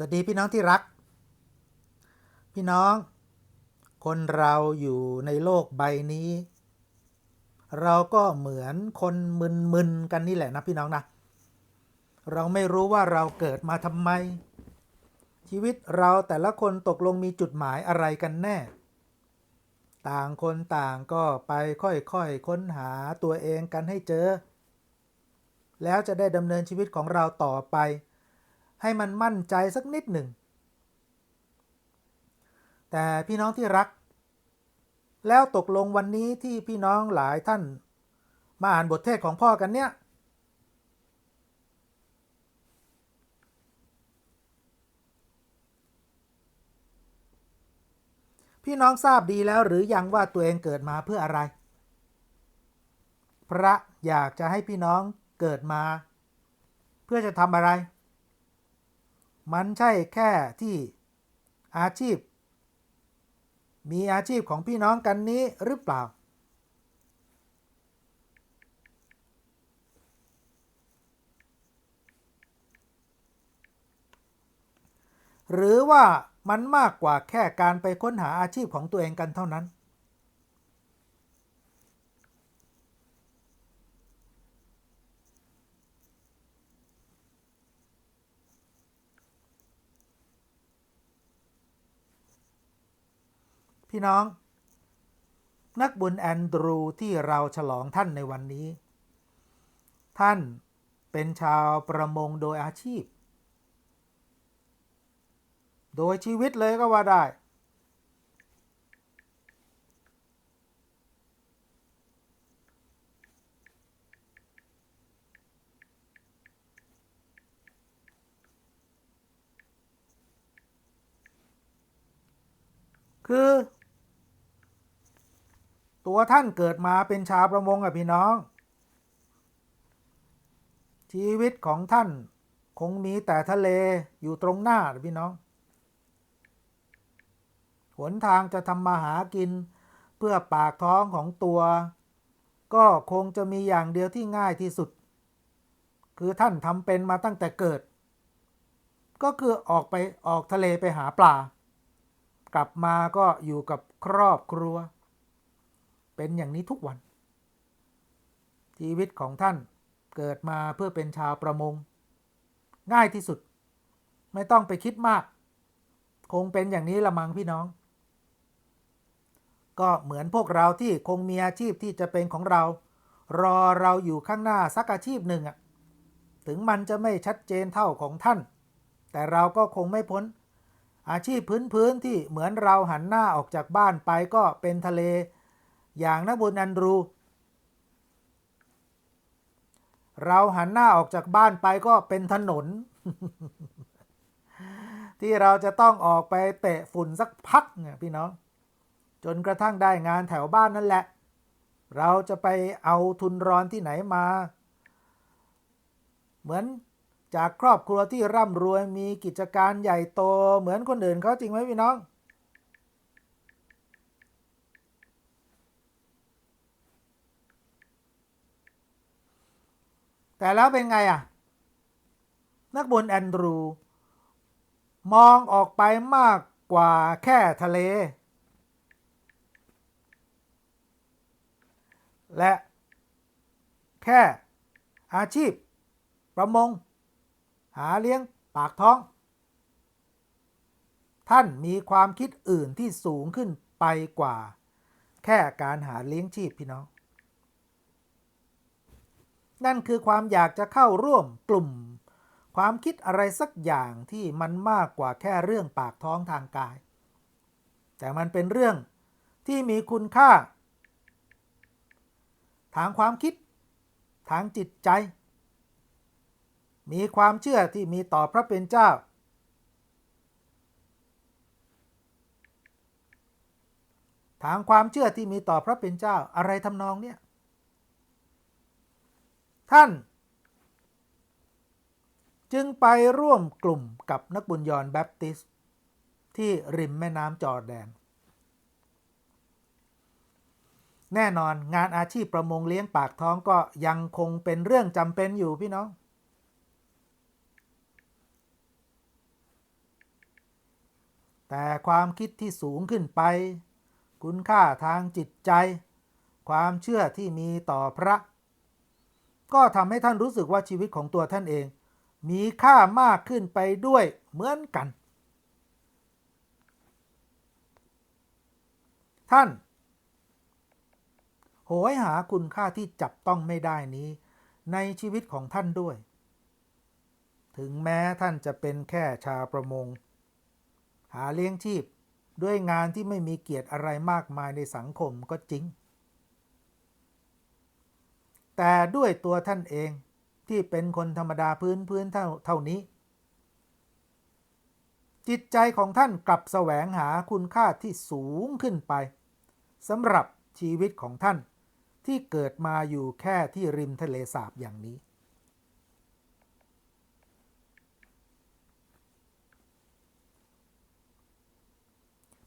สวัสดีพี่น้องที่รัก พี่น้อง คนเราอยู่ในโลกใบนี้ เราก็เหมือนคนมึนๆกันนี่แหละนะพี่น้องนะ เราไม่รู้ว่าเราเกิดมาทำไม ชีวิตเราแต่ละคนตกลงมีจุดหมายอะไรกันแน่ ต่างคนต่างก็ไปค่อยๆค้นหาตัวเองกันให้เจอ แล้วจะได้ดำเนินชีวิตของเราต่อไป ให้มันมั่นใจสักนิดหนึ่ง แต่พี่น้องที่รัก แล้วตกลงวันนี้ที่พี่น้องหลายท่าน มาอ่านบทเทศของพ่อกันเนี่ย พี่น้องทราบดีแล้วหรือยังว่าตัวเองเกิดมาเพื่ออะไร พระอยากจะให้พี่น้องเกิดมา เพื่อจะทำอะไร มันใช่แค่ที่อาชีพ มีอาชีพของพี่น้องกันนี้หรือเปล่า หรือว่ามันมากกว่าแค่การไปค้นหาอาชีพของตัวเองกันเท่านั้น พี่น้อง นักบุญแอนดรูที่เราฉลองท่านในวันนี้ ท่านเป็นชาวประมงโดยอาชีพ โดยชีวิตเลยก็ว่าได้ คือ ตัวท่านเกิดมาเป็นชาวประมงอะพี่น้อง ชีวิตของท่านคงมีแต่ทะเลอยู่ตรงหน้าพี่น้อง หนทางจะทำมาหากินเพื่อปากท้องของตัว ก็คงจะมีอย่างเดียวที่ง่ายที่สุด คือท่านทำเป็นมาตั้งแต่เกิด ก็คือออกไปออกทะเลไปหาปลากลับมาก็อยู่กับครอบครัว เป็นอย่างนี้ทุกวัน ชีวิตของท่านเกิดมาเพื่อเป็นชาวประมง ง่ายที่สุด ไม่ต้องไปคิดมาก คงเป็นอย่างนี้ละมังพี่น้อง ก็เหมือนพวกเราที่คงมีอาชีพที่จะเป็นของเรา รอเราอยู่ข้างหน้าสักอาชีพหนึ่งอะถึงมันจะไม่ชัดเจนเท่าของท่าน แต่เราก็คงไม่พ้น อาชีพพื้นๆที่เหมือนเราหันหน้าออกจากบ้านไปก็เป็นทะเล อย่างนักบุญอันรู เราหันหน้าออกจากบ้านไปก็เป็นถนน ที่เราจะต้องออกไปเตะฝุ่นสักพักเนี่ยพี่น้อง จนกระทั่งได้งานแถวบ้านนั่นแหละ เราจะไปเอาทุนร้อนที่ไหนมา เหมือนจากครอบครัวที่ร่ำรวยมีกิจการใหญ่โตเหมือนคนอื่นเขาจริงไหมพี่น้อง แต่แล้วเป็นไงอะ นักบุญแอนดรู มองออกไปมากกว่าแค่ทะเล และแค่อาชีพ ประมง หาเลี้ยงปากท้อง ท่านมีความคิดอื่นที่สูงขึ้นไปกว่า แค่การหาเลี้ยงชีพพี่น้อง นั่นคือความอยากจะเข้าร่วมกลุ่ม ความคิดอะไรสักอย่างที่มันมากกว่าแค่เรื่องปากท้องทางกาย แต่มันเป็นเรื่องที่มีคุณค่า ทางความคิด ทางจิตใจ มีความเชื่อที่มีต่อพระเป็นเจ้า ทางความเชื่อที่มีต่อพระเป็นเจ้าอะไรทำนองเนี้ย ท่าน จึงไปร่วมกลุ่มกับนักบุญยอนแบปติสต์ที่ริมแม่น้ำจอร์แดน แน่นอนงานอาชีพประมงเลี้ยงปากท้องก็ยังคงเป็นเรื่องจำเป็นอยู่พี่น้องแต่ความคิดที่สูงขึ้นไป คุณค่าทางจิตใจ ความเชื่อที่มีต่อพระ ก็ทำให้ท่านรู้สึกว่าชีวิตของตัวท่านเอง มีค่ามากขึ้นไปด้วยเหมือนกัน ท่าน โหยหาคุณค่าที่จับต้องไม่ได้นี้ ในชีวิตของท่านด้วย ถึงแม้ท่านจะเป็นแค่ชาวประมง หาเลี้ยงชีพด้วยงานที่ไม่มีเกียรติอะไรมากมายในสังคมก็จริง แต่ด้วยตัวท่านเองที่เป็นคนธรรมดาพื้นพื้นเท่าเท่านี้ จิตใจของท่านกลับแสวงหาคุณค่าที่สูงขึ้นไปสำหรับชีวิตของท่านที่เกิดมาอยู่แค่ที่ริมทะเลสาบอย่างนี้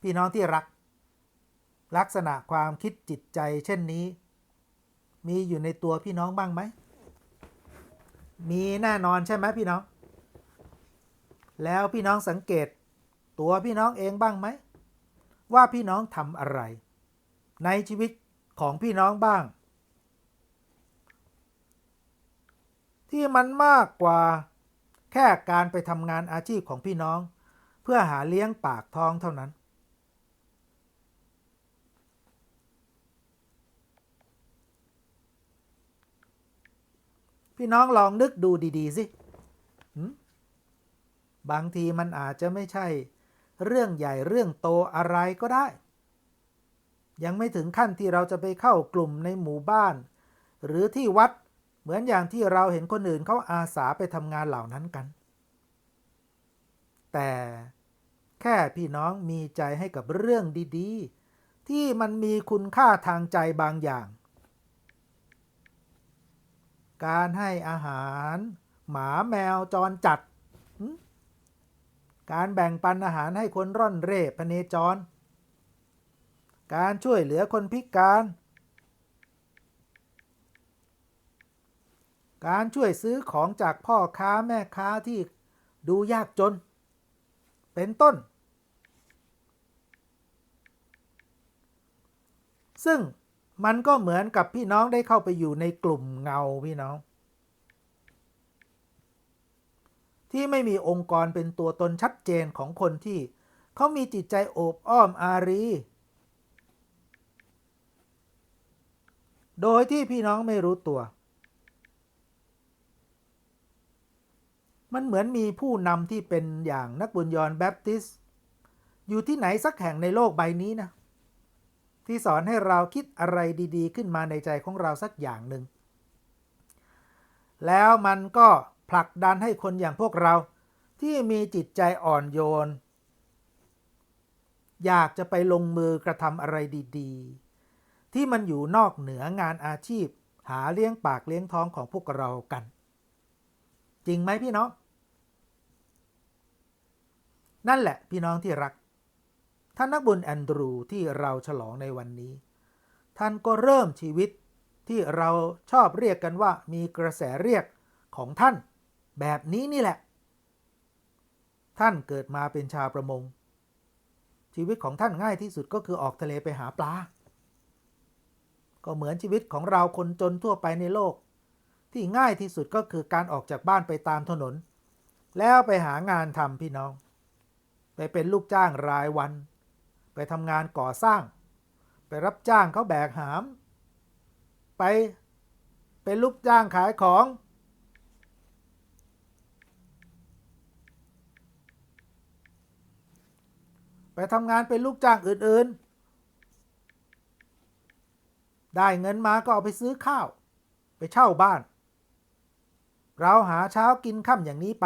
พี่น้องที่รัก ลักษณะความคิดจิตใจเช่นนี้ มีอยู่ในตัวพี่น้องบ้างไหม มีแน่นอนใช่ไหมพี่น้อง แล้วพี่น้องสังเกต ตัวพี่น้องเองบ้างไหม ว่าพี่น้องทำอะไร ในชีวิตของพี่น้องบ้าง ที่มันมากกว่าแค่การไปทำงานอาชีพของพี่น้อง เพื่อหาเลี้ยงปากท้องเท่านั้น พี่น้องลองนึกดูดี ๆ สิ บางทีมันอาจจะไม่ใช่ เรื่องใหญ่เรื่องโตอะไรก็ได้ ยังไม่ถึงขั้นที่เราจะไปเข้ากลุ่มในหมู่บ้าน หรือที่วัดเหมือนอย่างที่เราเห็นคนอื่นเขาอาสาไปทำงานเหล่านั้นกัน แต่แค่พี่น้องมีใจให้กับเรื่องดี ๆ ที่มันมีคุณค่าทางใจบางอย่าง การให้อาหาร หมาแมวจรจัด การแบ่งปันอาหารให้คนร่อนเร่พเนจร การช่วยเหลือคนพิการ การช่วยซื้อของจากพ่อค้าแม่ค้าที่ดูยากจน เป็นต้น ซึ่ง มันก็เหมือนกับพี่น้องได้เข้าไปอยู่ในกลุ่มเงาพี่น้อง ที่ไม่มีองค์กรเป็นตัวตนชัดเจนของคนที่ เขามีจิตใจโอบอ้อมอารี โดยที่พี่น้องไม่รู้ตัว มันเหมือนมีผู้นำที่เป็นอย่างนักบุญยอนแบปติสต์อยู่ที่ไหนสักแห่งในโลกใบนี้นะ ที่สอนให้เราคิดอะไรดีๆ ขึ้นมาในใจของเราสักอย่างหนึ่ง แล้วมันก็ผลักดันให้คนอย่างพวกเราที่มีจิตใจอ่อนโยน อยากจะไปลงมือกระทำอะไรดีๆ ที่มันอยู่นอกเหนืองานอาชีพ หาเลี้ยงปากเลี้ยงท้องของพวกเรากัน จริงไหมพี่น้อง นั่นแหละพี่น้องที่รัก ท่านนักบุญแอนดรูที่เราฉลองในวันนี้ ท่านก็เริ่มชีวิตที่เราชอบเรียกกันว่ามีกระแสเรียกของท่าน แบบนี้นี่แหละ ท่านเกิดมาเป็นชาวประมง ชีวิตของท่านง่ายที่สุดก็คือออกทะเลไปหาปลา ก็เหมือนชีวิตของเราคนจนทั่วไปในโลก ที่ง่ายที่สุดก็คือการออกจากบ้านไปตามถนน แล้วไปหางานทำพี่น้อง ไปเป็นลูกจ้างรายวัน ไปทำงานก่อสร้าง ไปรับจ้างเขาแบกหาม ไปเป็นลูกจ้างขายของ ไปทำงานเป็นลูกจ้างอื่นๆ ได้เงินมาก็เอาไปซื้อข้าว ไปเช่าบ้าน เราหาเช้ากินค่ำอย่างนี้ไป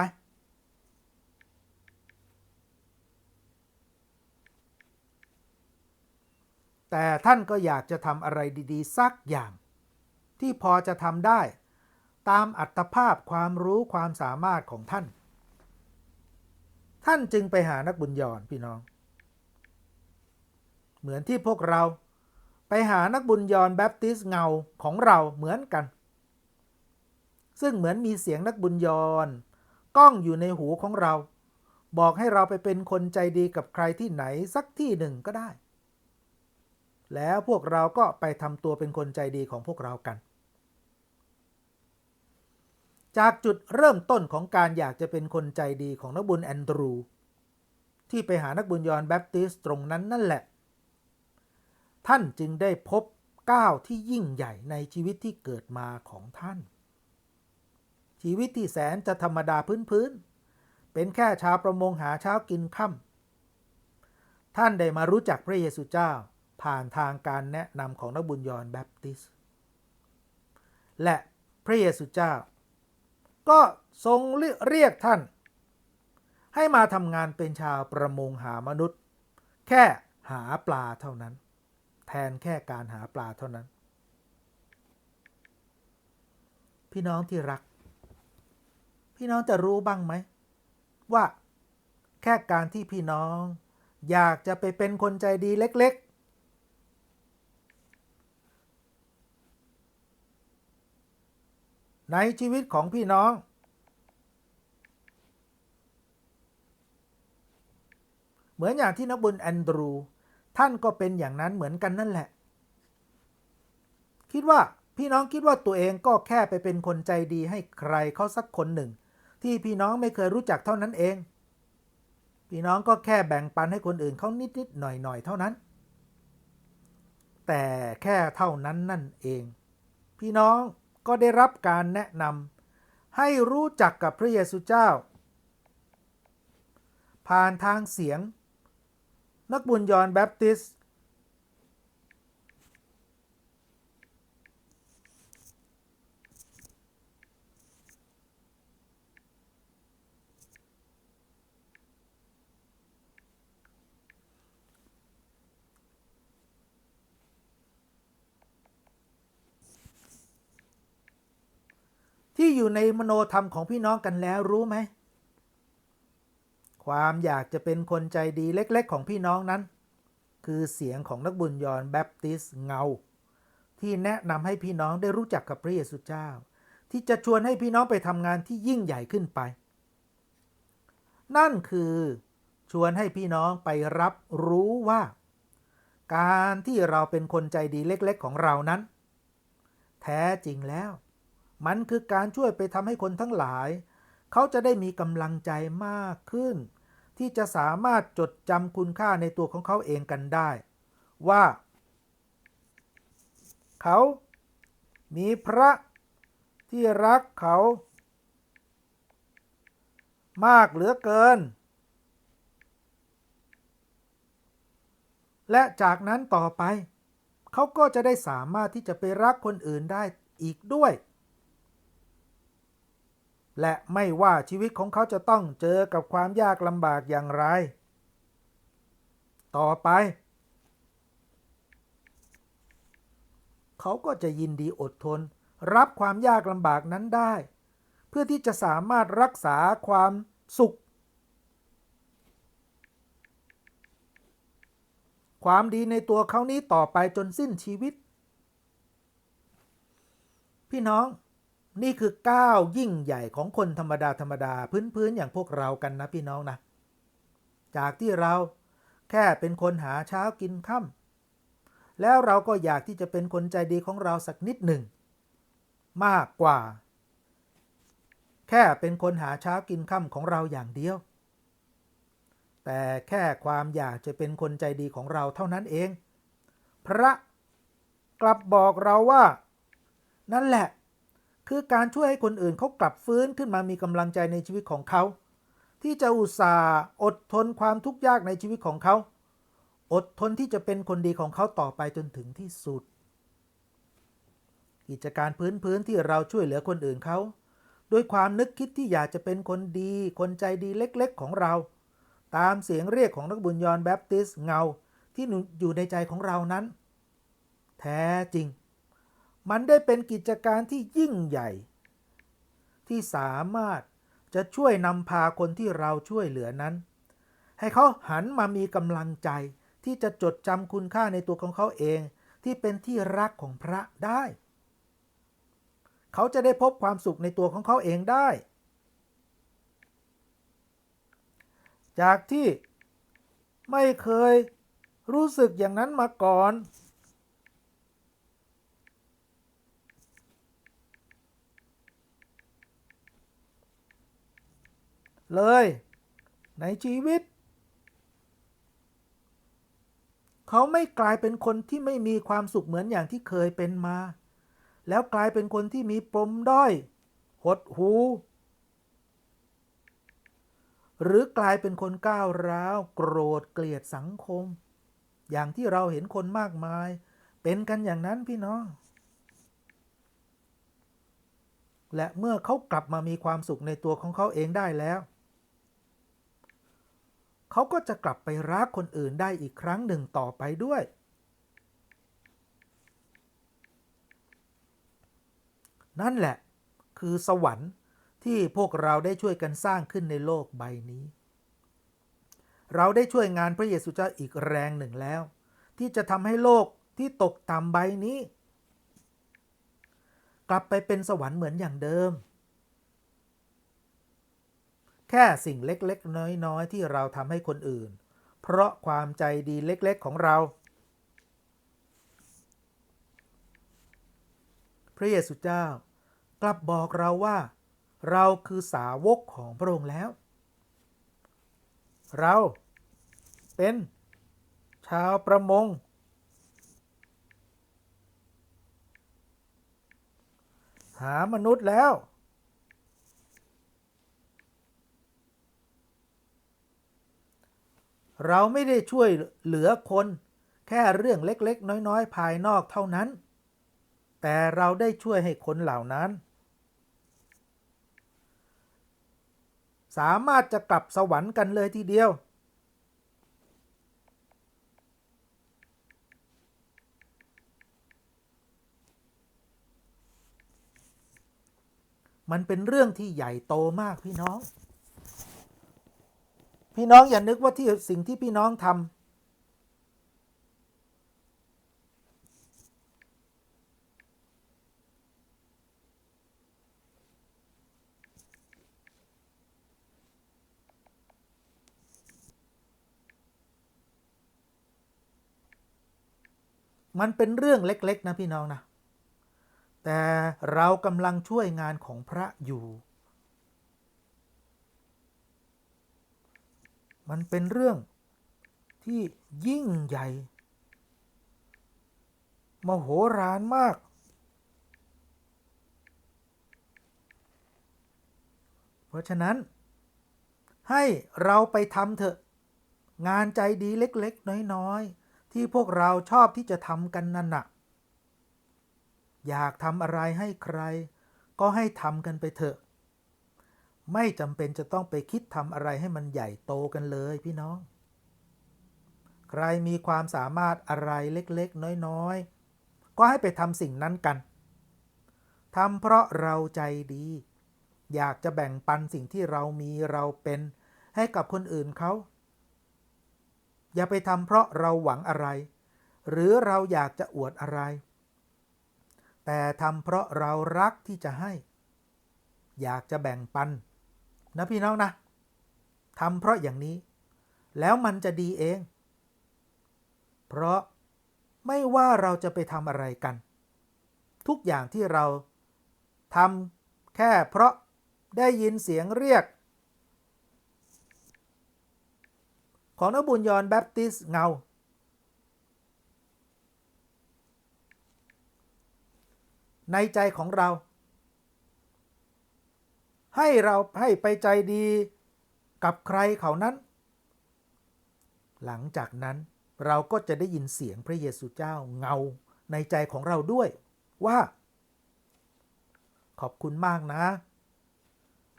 แต่ท่านก็อยากจะทำอะไรดีๆ สักอย่าง ที่พอจะทำได้ ตามอัตภาพความรู้ความสามารถของท่าน ท่านจึงไปหานักบุญยอนพี่น้อง เหมือนที่พวกเราไปหานักบุญยอนแบปติสเงาของเราเหมือนกัน ซึ่งเหมือนมีเสียงนักบุญยอนก้องอยู่ในหูของเรา บอกให้เราไปเป็นคนใจดีกับใครที่ไหนสักที่หนึ่งก็ได้ แล้วพวกเราก็ไปทำตัวเป็นคนใจดีของพวกเรากัน จากจุดเริ่มต้นของการอยากจะเป็นคนใจดีของนักบุญแอนดรู ที่ไปหานักบุญยอนแบปติสต์ตรงนั้นนั่นแหละ ท่านจึงได้พบก้าวที่ยิ่งใหญ่ในชีวิตที่เกิดมาของท่าน ชีวิตที่แสนจะธรรมดาพื้นๆ เป็นแค่ชาวประมงหาเช้ากินค่ำท่านได้มารู้จักพระเยซูเจ้า ผ่านทางการแนะนำของนักบุญยอนแบปติสต์และพระเยซูเจ้า ก็ทรงเรียกท่าน ให้มาทำงานเป็นชาวประมงหามนุษย์ แค่หาปลาเท่านั้น แทนแค่การหาปลาเท่านั้น พี่น้องที่รัก พี่น้องจะรู้บ้างไหม ว่าแค่การที่พี่น้อง อยากจะไปเป็นคนใจดีเล็ก ๆ ในชีวิตของพี่น้อง เหมือนอย่างที่นักบุญแอนดรู ท่านก็เป็นอย่างนั้นเหมือนกันนั่นแหละ คิดว่าพี่น้องคิดว่าตัวเองก็แค่ไปเป็นคนใจดีให้ใครเขาสักคนหนึ่ง ที่พี่น้องไม่เคยรู้จักเท่านั้นเอง พี่น้องก็แค่แบ่งปันให้คนอื่นเขานิดๆหน่อยๆเท่านั้น แต่แค่เท่านั้นนั่นเอง พี่น้อง ก็ได้รับการแนะนำให้รู้จักกับพระเยซูเจ้า ผ่านทางเสียง นักบุญยอนแบปติส ที่อยู่ในมโนธรรมของพี่น้องกันแล้วรู้ไหม ความอยากจะเป็นคนใจดีเล็กๆ ของพี่น้องนั้น คือเสียงของนักบุญยอนแบปติสเงา ที่แนะนำให้พี่น้องได้รู้จักกับพระเยซูเจ้า ที่จะชวนให้พี่น้องไปทำงานที่ยิ่งใหญ่ขึ้นไป นั่นคือชวนให้พี่น้องไปรับรู้ว่า การที่เราเป็นคนใจดีเล็กๆ ของเรานั้น แท้จริงแล้ว มันคือการช่วยไปทำให้คนทั้งหลาย เขาจะได้มีกำลังใจมากขึ้น ที่จะสามารถจดจำคุณค่าในตัวของเขาเองกันได้ ว่า เขา มีพระที่รักเขา มากเหลือเกิน และจากนั้นต่อไป เขาก็จะได้สามารถที่จะไปรักคนอื่นได้อีกด้วย และไม่ว่าชีวิตของเขาจะต้องเจอกับความยากลำบากอย่างไร ต่อไป เขาก็จะยินดีอดทน รับความยากลำบากนั้นได้ เพื่อที่จะสามารถรักษาความสุข ความดีในตัวเขานี้ต่อไปจนสิ้นชีวิต พี่น้อง นี่คือก้าวยิ่งใหญ่ของคนธรรมดาธรรมดาพื้นๆอย่างพวกเรากันนะพี่น้องนะ จากที่เราแค่เป็นคนหาเช้ากินค่ำแล้วเราก็อยากที่จะเป็นคนใจดีของเราสักนิดหนึ่ง มากกว่า แค่เป็นคนหาเช้ากินค่ำของเราอย่างเดียว แต่แค่ความอยากจะเป็นคนใจดีของเราเท่านั้นเอง พระกลับบอกเราว่า นั่นแหละ คือการช่วยให้คนอื่นเขากลับฟื้นขึ้นมามีกำลังใจในชีวิตของเขา ที่จะอุตส่าห์อดทนความทุกข์ยากในชีวิตของเขา อดทนที่จะเป็นคนดีของเขาต่อไปจนถึงที่สุด กิจการพื้นพื้นที่เราช่วยเหลือคนอื่นเขาด้วยความนึกคิดที่อยากจะเป็นคนดี คนใจดีเล็กๆของเรา ตามเสียงเรียกของนักบุญยอนแบปติสเงาที่อยู่ในใจของเรานั้น แท้จริง มันได้เป็นกิจการที่ยิ่งใหญ่ ที่สามารถจะช่วยนำพาคนที่เราช่วยเหลือนั้น ให้เขาหันมามีกำลังใจที่จะจดจำคุณค่าในตัวของเขาเองที่เป็นที่รักของพระได้ เขาจะได้พบความสุขในตัวของเขาเองได้ จากที่ไม่เคยรู้สึกอย่างนั้นมาก่อน เลย ในชีวิต เขาไม่กลายเป็นคนที่ไม่มีความสุขเหมือนอย่างที่เคยเป็นมา แล้วกลายเป็นคนที่มีปมด้อย หดหู หรือกลายเป็นคนก้าวร้าว โกรธเกลียดสังคม อย่างที่เราเห็นคนมากมาย เป็นกันอย่างนั้นพี่น้องและเมื่อเขากลับมามีความสุขในตัวของเขาเองได้แล้ว เขาก็จะกลับไปรักคนอื่นได้อีกครั้งหนึ่งต่อไปด้วย นั่นแหละ คือสวรรค์ที่พวกเราได้ช่วยกันสร้างขึ้นในโลกใบนี้ เราได้ช่วยงานพระเยซูเจ้าอีกแรงหนึ่งแล้ว ที่จะทำให้โลกที่ตกต่ำใบนี้ กลับไปเป็นสวรรค์เหมือนอย่างเดิม แค่สิ่งเล็กๆ น้อยๆ ที่เราทำให้คนอื่น เพราะความใจดีเล็กๆ ของเรา พระเยซูเจ้ากลับบอกเราว่า เราคือสาวกของพระองค์แล้ว เราเป็นชาวประมง หามนุษย์แล้ว เราไม่ได้ช่วยเหลือคน แค่เรื่องเล็กๆ น้อยๆ ภายนอกเท่านั้น แต่เราได้ช่วยให้คนเหล่านั้น สามารถจะกลับสวรรค์กันเลยทีเดียว มันเป็นเรื่องที่ใหญ่โตมากพี่น้อง พี่น้องอย่านึกว่าที่สิ่งที่พี่น้องทำมันเป็นเรื่องเล็ก ๆ นะพี่น้องนะ แต่เรากำลังช่วยงานของพระอยู่ มันเป็นเรื่องที่ยิ่งใหญ่ มโหฬารมาก เพราะฉะนั้น ให้เราไปทำเถอะ งานใจดีเล็กๆ น้อยๆ ที่พวกเราชอบที่จะทำกันนั่นน่ะอยากทำอะไรให้ใคร ก็ให้ทำกันไปเถอะ ไม่จำเป็นจะต้องไปคิดทำอะไรให้มันใหญ่โตกันเลยพี่น้อง ใครมีความสามารถอะไรเล็กๆ น้อยๆ ก็ให้ไปทำสิ่งนั้นกันทำเพราะเราใจดี อยากจะแบ่งปันสิ่งที่เรามีเราเป็นให้กับคนอื่นเขา อย่าไปทำเพราะเราหวังอะไร หรือเราอยากจะอวดอะไร แต่ทำเพราะเรารักที่จะให้ อยากจะแบ่งปัน นะพี่น้องนะทำเพราะอย่างนี้ แล้วมันจะดีเอง เพราะไม่ว่าเราจะไปทำอะไรกัน ทุกอย่างที่เราทำแค่เพราะได้ยินเสียงเรียก ของนบุญยอนแบปติสเงา ในใจของเรา ให้เราให้ไปใจดีกับใครเขานั้น หลังจากนั้นเราก็จะได้ยินเสียงพระเยซูเจ้าเงาในใจของเราด้วยว่า ขอบคุณมากนะ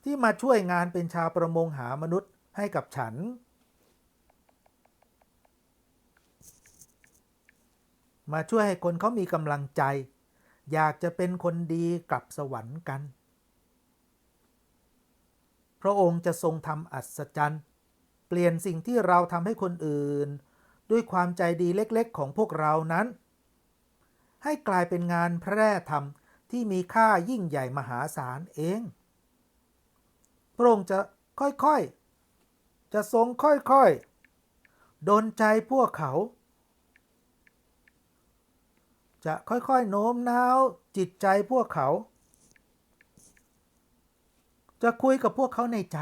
ที่มาช่วยงานเป็นชาวประมงหามนุษย์ให้กับฉัน มาช่วยให้คนเขามีกำลังใจ อยากจะเป็นคนดีกลับสวรรค์กัน ระองค์จะทรงทำอัศจรรย์ เปลี่ยนสิ่งที่เราทำให้คนอื่น ด้วยความใจดีเล็กๆ ของพวกเรานั้น ให้กลายเป็นงานแพร่ธรรมที่มีค่ายิ่งใหญ่มหาศาลเอง พระองค์จะค่อยๆ จะทรงค่อยๆ โดนใจพวกเขา จะค่อยๆ โน้มน้าวจิตใจพวกเขา จะคุยกับพวกเขาในใจ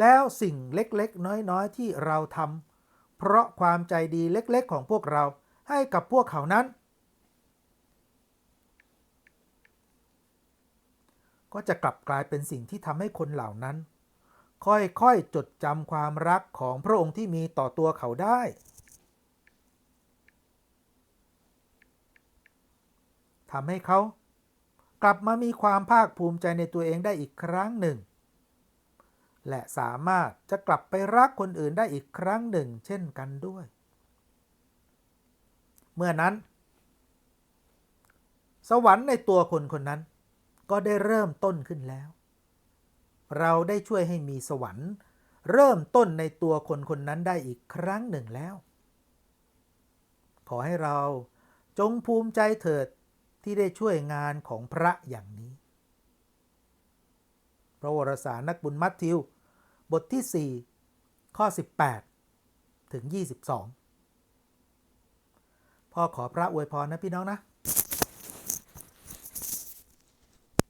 แล้วสิ่งเล็กๆ น้อยๆ ที่เราทำเพราะความใจดีเล็กๆ ของพวกเราให้กับพวกเขานั้น ก็จะกลับกลายเป็นสิ่งที่ทำให้คนเหล่านั้น ค่อยๆ จดจำความรักของพระองค์ที่มีต่อตัวเขาได้ทำให้เขา กลับมามีความภาคภูมิใจในตัวเองได้อีกครั้งหนึ่ง และสามารถจะกลับไปรักคนอื่นได้อีกครั้งหนึ่ง เช่นกันด้วย เมื่อนั้น สวรรค์ในตัวคนคนนั้น ก็ได้เริ่มต้นขึ้นแล้ว เราได้ช่วยให้มีสวรรค์ เริ่มต้นในตัวคนคนนั้นได้อีกครั้งหนึ่งแล้ว ขอให้เราจงภูมิใจเถิด ที่ได้ช่วยงานของพระอย่างนี้ พระวรสารนักบุญมัทธิว บทที่ 4 ข้อ 18 ถึง 22 พ่อขอพระอวยพรนะพี่น้องนะ